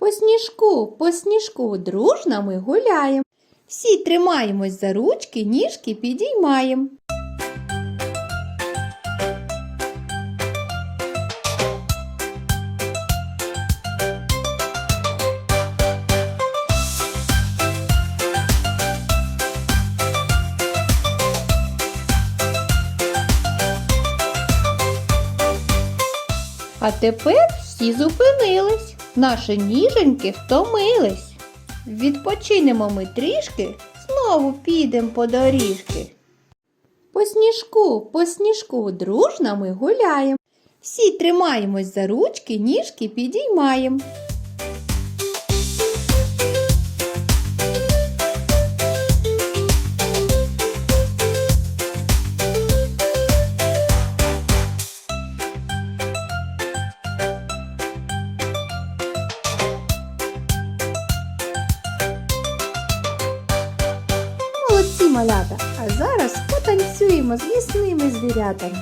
По сніжку, по сніжку дружно ми гуляєм. Всі тримаємось за ручки, ніжки підіймаєм. А тепер всі зупинились, наші ніженьки втомились. Відпочинемо ми трішки, знову підемо по доріжки. По сніжку, по сніжку дружно ми гуляємо. Всі тримаємось за ручки, ніжки підіймаєм. Малята, а зараз потанцюємо з лісними звірятами.